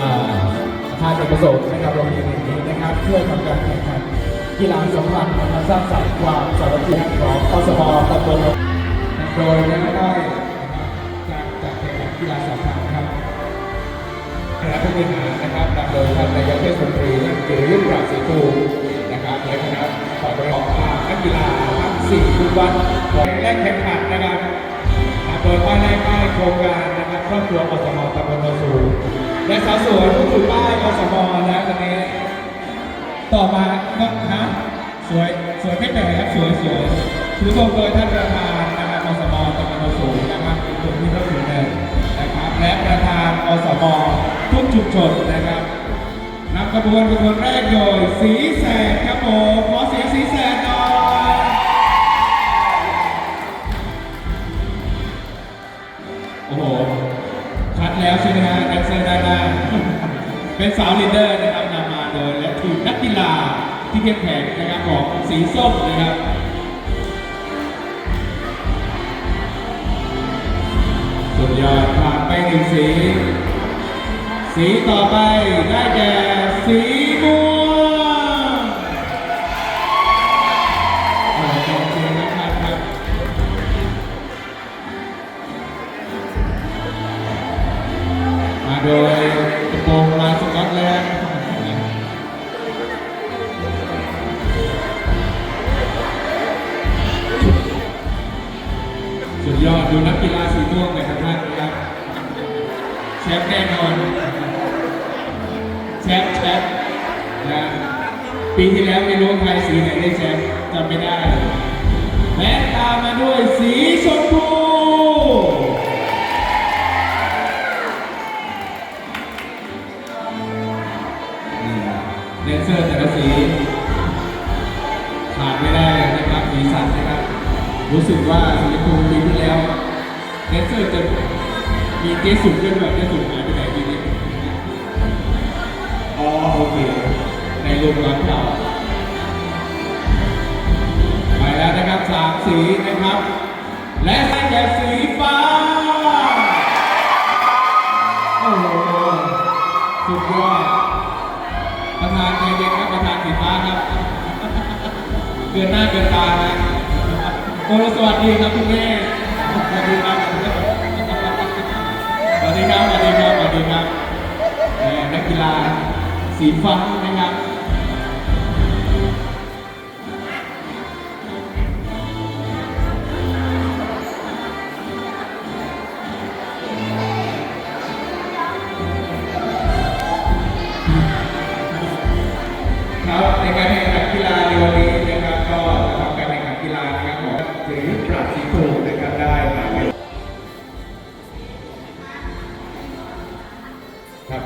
อ่าทานเอกประสงค์นะครับโรงเรียนแห่งนี้นะครับ เพื่อทำการแข่งขันกีฬาสัมพันธ์นะครับสร้างสรรค์ความสามัคคีของกสมตำบลโดยได้ได้นะครับการจัดแข่งขันกีฬาสัมพันธ์ครับคณะผู้บริหารนะครับนำโดยท่านนายกเทศมนตรีท่านกิริยุทธ์ปราศรีภูนะครับและคณะฝ่ายบริหารภาคนักกีฬาทั้งสี่ทุกวันของและแข่งขันนะครับโดยป้ายแรกป้ายโครงการนะครับครอบครัวอสมตำบลโนสู และสาวสวยผู้ถือป้ายอสมนะตอนนี้ ต่อมาก็ฮะสวยสวยไม่แปลกครับสวยสวยถือธงโดยท่านประธานนะครับอสมตำบลสูงนะครับเป็นคนที่เขาถือเดินนะครับ และประธานอสมทุกชุมชนนะครับนำขบวนขบวนแรกโดยสีแสดครับผมขอเสียงสีแสดหน่อยโอ้โหคัดแล้วใช่ไหมฮะ เป็นสาวลีดเดอร์นะครับนำมาโดยและทีมนักกีฬาที่เข้มแข็งนะครับของสีส้มนะครับสุดยอดผ่านไปหนึ่งสี สีต่อไปได้แก่สี ยอดดูนักกีฬาสีม่วงเลยครับท่านครับแชมป์แน่นอนแชมป์แชมป์นะปีที่แล้วไม่รู้ใครสีไหนได้แชมป์จำไม่ได้และตามมาด้วยสีชมพูแดนเซอร์แต่ละสีขาดไม่ได้เลยนะครับสีสันนะครับ รู้สึกว่าสีชมพูปีที่แล้วแดนเซอร์จะมีเกสุดด้วยแบบเกสุดหายไปไหนปีนี้อ๋อโอเค ในรูปร้อนเก่าไปแล้วนะครับสามสีนะครับ และให้แก่สีฟ้า โอ้โห สุดยอดประธานใจเย็นครับประธานสีฟ้าครับ เกินหน้าเกินตานะ โอ้สวัสดีครับคุณแม่สวัสดีครับสวัสดีครับสวัสดีครับสวัสดีครับนักกีฬาสีฟ้านะครับครับในการแข่งขันกีฬาในวันนี้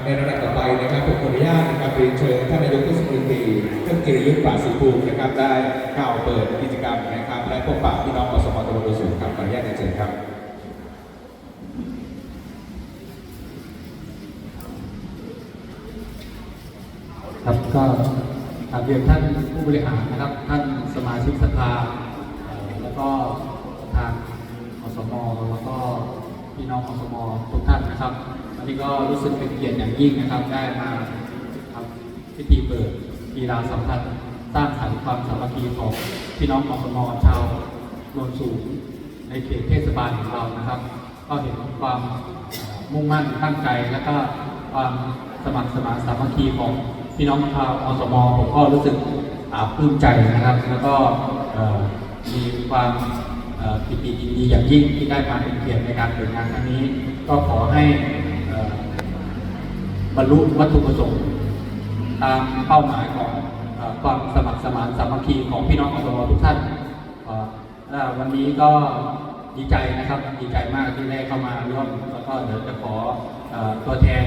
ในระดับต่อไปนะครับผมขออนุญาตนะครับเรียนเชิญท่านนายกเทศมนตรีท่านกิริยุทธ์ปราศสีภูมินะครับได้กล่าวเปิดกิจกรรมนะครับและพบปะพี่น้องอสมตำบดสูงครับขออนุญาตเรียนเชิญครับครับก็กราบเรียนท่านผู้บริหารนะครับ ท่านสมาชิกสภาแล้วก็ทางอสมแล้วก็พี่น้องอสมทุกท่านนะครับ วันนี้ก็รู้สึกเป็นเกียรติอย่างยิ่งนะครับ ได้มาทำพิธีเปิดกีฬาสัมพันธ์สร้างสรรค์ความสามัคคีของพี่น้องอสมชาวโนนสูงในเขตเทศบาลของเรานะครับ ก็เห็นความมุ่งมั่นตั้งใจและก็ความสมัครสมานสามัคคีของพี่น้องชาวอสมผมก็รู้สึกปลื้มใจนะครับ แล้วก็มีความปิติยินดีอย่างยิ่งที่ได้มาเป็นเกียรติในการเปิดงานครั้งนี้ ก็ขอให้ บรรลุวัตถุประสงค์ตามเป้าหมายของความสมัครสมานสามัคคีของพี่น้องอสมทุกท่านวันนี้ก็ดีใจนะครับดีใจมากที่ได้เข้ามาร่วมแล้วก็เดี๋ยวจะขอตัวแทน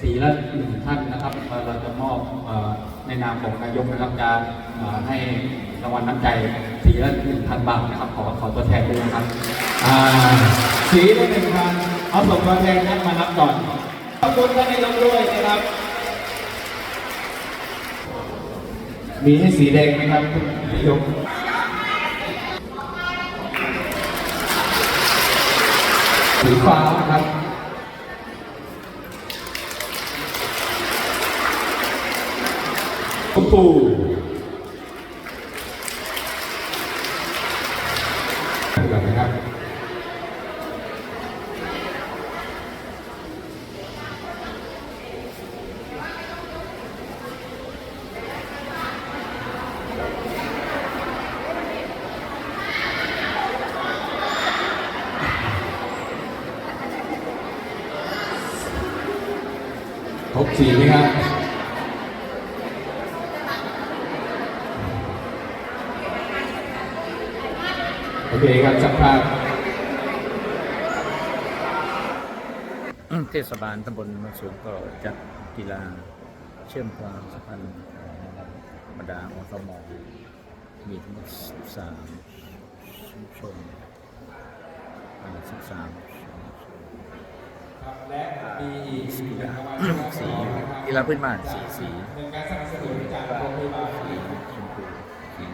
สีละหนึ่งท่านนะครับ เราจะมอบในนามของนายกนะครับจะให้รางวัลน้ำใจสีละหนึ่งพันบาทนะครับ ขอขอตัวแทนด้วยนะครับสีละหนึ่งพันเอาส่งตัวแทนนั้นมารับก่อน คุท่านนายกด้วยนะครับ มีให้สีแดงไหมครับคุณนายกสีฟ้านะครับปู สีไหมครับโอเคครับสัมภาษณ์เทศบาลตำบลมันสูงก็จัดกีฬาเชื่อมความสัมพันธ์บรรดาอสมมีทั้งหมดสามชุมชนสิบสา มีอีกสีนะครับสีกีฬาพื้นบ้านสีสีในการสนับสนุนจากโรงพยาบาลสีชมพูสี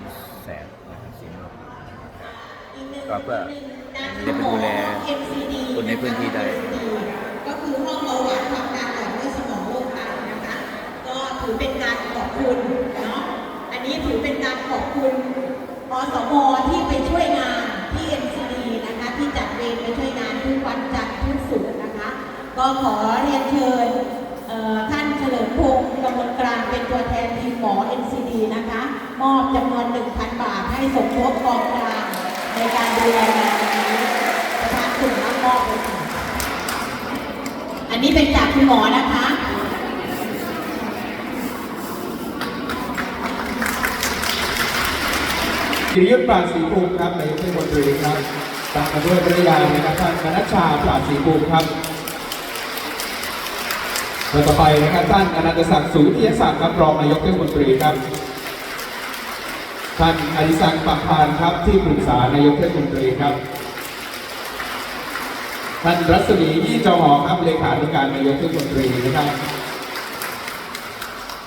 แสดนะครับสีม่วงก็เพื่อจะไปดูแลคนในพื้นที่ได้ก็คือห้องเบาหวานความดันหลอดเลือดสมองโรคไตนะคะ ก็ถือเป็นการขอบคุณเนาะอันนี้ถือเป็นการขอบคุณอสมที่ไปช่วยงานที่ NCD นะคะที่จัดเวรไปช่วยงานจันทร์ทุกศุกร์นะคะ ก็ขอเรียนเชิญท่านเฉลิมพงศ์กำมลกลางเป็นตัวแทนทีมหมอ NCD นะคะ มอบจำนวน 1,000 บาทให้สมทบกองกลางในการดูแลงานนี้ประธานกลุ่มรับมอบเลยค่ะอันนี้เป็นจากคุณหมอนะคะกิริยุทธ์ปราศรีภูมิครับนายกเทศมนตรีครับตามมาด้วยภรรยานะครับท่านมนัชชาปราศรีภูมิครับ และต่อไปนะครับท่านอนันตศักดิ์สูติยศักดิ์ครับรองนายกเทศมนตรีครับท่านอดิศักดิ์ปักพานครับที่ปรึกษานายกเทศมนตรีครับท่านรัศมียี่จอหอครับเลขาธิการนายกเทศมนตรีนะครับ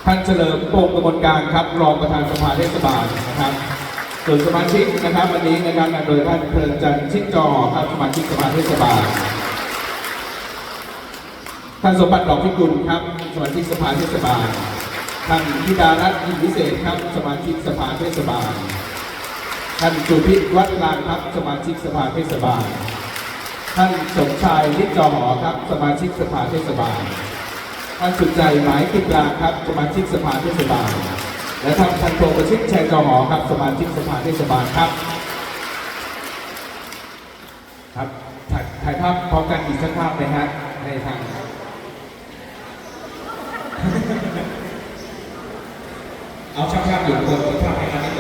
ท่านเฉลิมพงศ์กมลการครับรองประธานสภาเทศบาลนะครับส่วนสมาชิกนะครับวันนี้นะครับโดยท่านเพลินจันทร์ชิดจอครับสมาชิกสภาเทศบาล ท่านสมบัติดอกพิกุลครับ สมาชิกสภาเทศบาล ท่านธิดารัตน์อินวิเศษครับ สมาชิกสภาเทศบาล ท่านสุพิษวัดลานครับ สมาชิกสภาเทศบาล ท่านสมชายลิศจอหอครับ สมาชิกสภาเทศบาล ท่านสุดใจหมายกิจลาครับ สมาชิกสภาเทศบาล และท่านพันโทประชิตชัยจอหอครับ สมาชิกสภาเทศบาลครับ ครับถ่ายถ่ายภาพพร้อมกันอีกสักภาพไหมฮะในทาง เอาช่างๆอยู่คนที่ทำให้ครับ